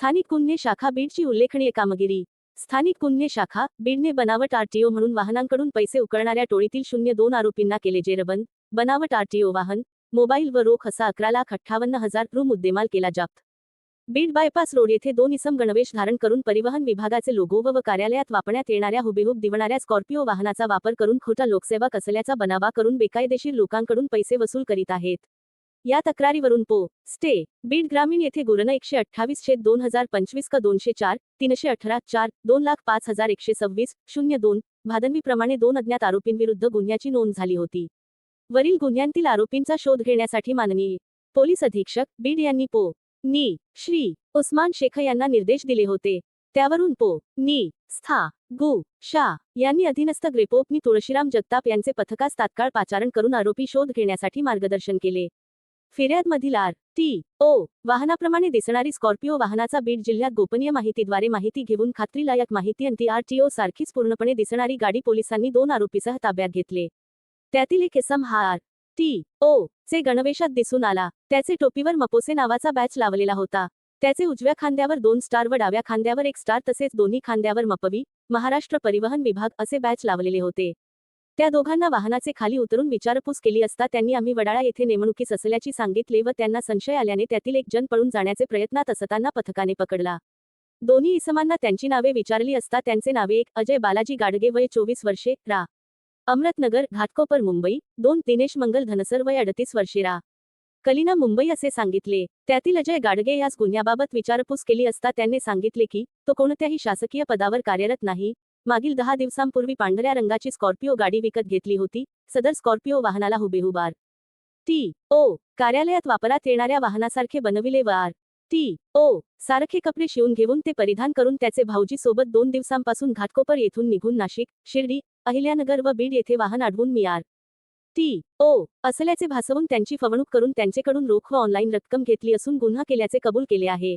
स्थानिक गुन्हे शाखा बीडची उल्लेखनीय कामगिरी. स्थानिक गुन्हे शाखा बीडने बनावट आरटीओ म्हणून वाहनांकडून पैसे उकळणाऱ्या टोळीतील शून्य दोन आरोपींना केले जेरबंद. बनावट आरटीओ वाहन मोबाईल व रोख असा अकरा लाख अठ्ठावन्न हजार रु मुद्देमाल केला जप्त. बीड बायपास रोड येथे दोन इसम गणवेश धारण करून परिवहन विभागाचे लोगो व कार्यालयात वापरण्यात येणाऱ्या हुबेहूब दिवणाऱ्या स्कॉर्पिओ वाहनाचा वापर करून खोटा लोकसेवा कसल्याचा बनावा करून बेकायदेशीर लोकांकडून पैसे वसूल करीत आहेत. या तक्रारीवरून पो. स्टे. बीड ग्रामीण येथे गुरण एकशे अठ्ठावीस छेद दोन हजार पंचवीस का दोनशे चार तीनशे अठरा चार दोन लाख पाच हजार एकशे सव्वीस शून्य दोन भादनवीप्रमाणे दोन अज्ञात आरोपींविरुद्ध गुन्ह्याची नोंद झाली होती. वरील गुन्ह्यांतील आरोपींचा शोध घेण्यासाठी माननीय पोलीस अधीक्षक बीड यांनी पो. नी. श्री. उस्मान शेख यांना निर्देश दिले होते. त्यावरून पो. नी. स्था. गु. शा. यांनी अधीनस्थ ग्रेपोपनी तुळशीराम जगताप यांचे पथकास तात्काळ पाचारण करून आरोपी शोध घेण्यासाठी मार्गदर्शन केले. फिर्यादमधील आर टी ओ वाहनाप्रमाणे दिसणारी स्कॉर्पिओ वाहनाचा बीड जिल्ह्यात गोपनीय माहितीद्वारे माहिती घेऊन खात्रीलायक माहिती अंती आर टी ओ सारखीच पूर्णपणे दिसणारी गाडी पोलिसांनी दोन आरोपीसह ताब्यात घेतले. त्यातील एक एसम हा आर टी ओ चे गणवेशात दिसून आला. त्याचे टोपीवर मपोसे नावाचा बॅच लावलेला होता. त्याचे उजव्या खांद्यावर दोन स्टार व डाव्या खांद्यावर एक स्टार तसेच दोन्ही खांद्यावर मपवी महाराष्ट्र परिवहन विभाग असे बॅच लावलेले होते. त्या दोघांना वाहनाचे खाली उतरून विचारपूस केली असता त्यांनी आम्ही वडाळा येथे नेमणुकीस असल्याची सांगितले व त्यांना संशय आल्याने त्यातील एक जण पळून जाण्याचे प्रयत्नात असताना पथकाने पकडला. दोन्ही इसमांना त्यांची नावे विचारली असता त्यांचे नावे एक अजय बालाजी गाडगे वय चोवीस वर्षे रा. अमृतनगर घाटकोपर मुंबई दोन दिनेश मंगल धनसर वय अडतीस वर्षे रा. कलिना मुंबई असे सांगितले. त्यातील अजय गाडगे यास गुन्ह्याबाबत विचारपूस केली असता त्यांनी सांगितले की तो कोणत्याही शासकीय पदावर कार्यरत नाही. मागील दहा दिवसांपूर्वी पांढऱ्या रंगाची स्कॉर्पिओ गाडी विकत घेतली होती सदर स्कॉर्पिओ वाहनाला हुबेहूब आर. टी. ओ. कार्यालयात वापरात येणाऱ्या वाहनासारखे बनविले व आर. टी. ओ. सारखे कपडे शिवून घेऊन ते परिधान करून त्याचे भाऊजी सोबत दोन दिवसांपासून घाटकोपर येथून निघून नाशिक शिर्डी अहिल्यानगर व बीड येथे वाहन अडवून मी आर. टी. ओ. असल्याचे भासवून त्यांची फवणूक करून त्यांचेकडून रोख व ऑनलाईन रक्कम घेतली असून गुन्हा केल्याचे कबूल केले आहे.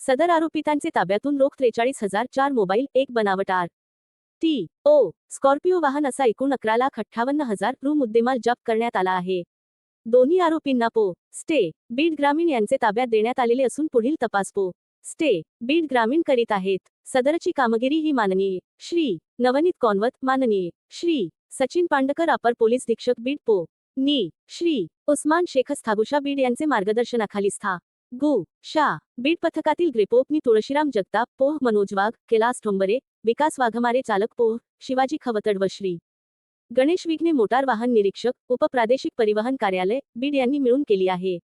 सदर आरोपितांचे ताब्यातून रोख त्रेचाळीस हजार चार मोबाईल एक बनावट आर. टी ओ स्कॉर्पिओ वाहन असा एकूण अकरा लाख अठ्ठावन्न हजार रु मुद्देमाल जप्त करण्यात आला आहे. दोन्ही आरोपींना पो स्टे बीड ग्रामीण यांचे ताब्यात देण्यात आलेले असून पुढील तपास पो स्टे बीड ग्रामीण करीत आहेत. सदरची कामगिरी ही माननीय. श्री नवनीत कॉनवत माननीय. श्री सचिन पांडकर अपर पोलीस अधीक्षक बीड पो. नी श्री उस्मान शेख स्थाबुशा बीड यांचे मार्गदर्शनाखाली स्था. गु शा बीड पथकातील ग्रेपोपनी तुळशीराम जगताप पोह मनोज वाघ कैलास ठोंबरे विकास वाघमारे चालक पोह शिवाजी खवतड व श्री. गणेश विघ्ने मोटार वाहन निरीक्षक उपप्रादेशिक परिवहन कार्यालय बीड यांनी मिळून केली आहे.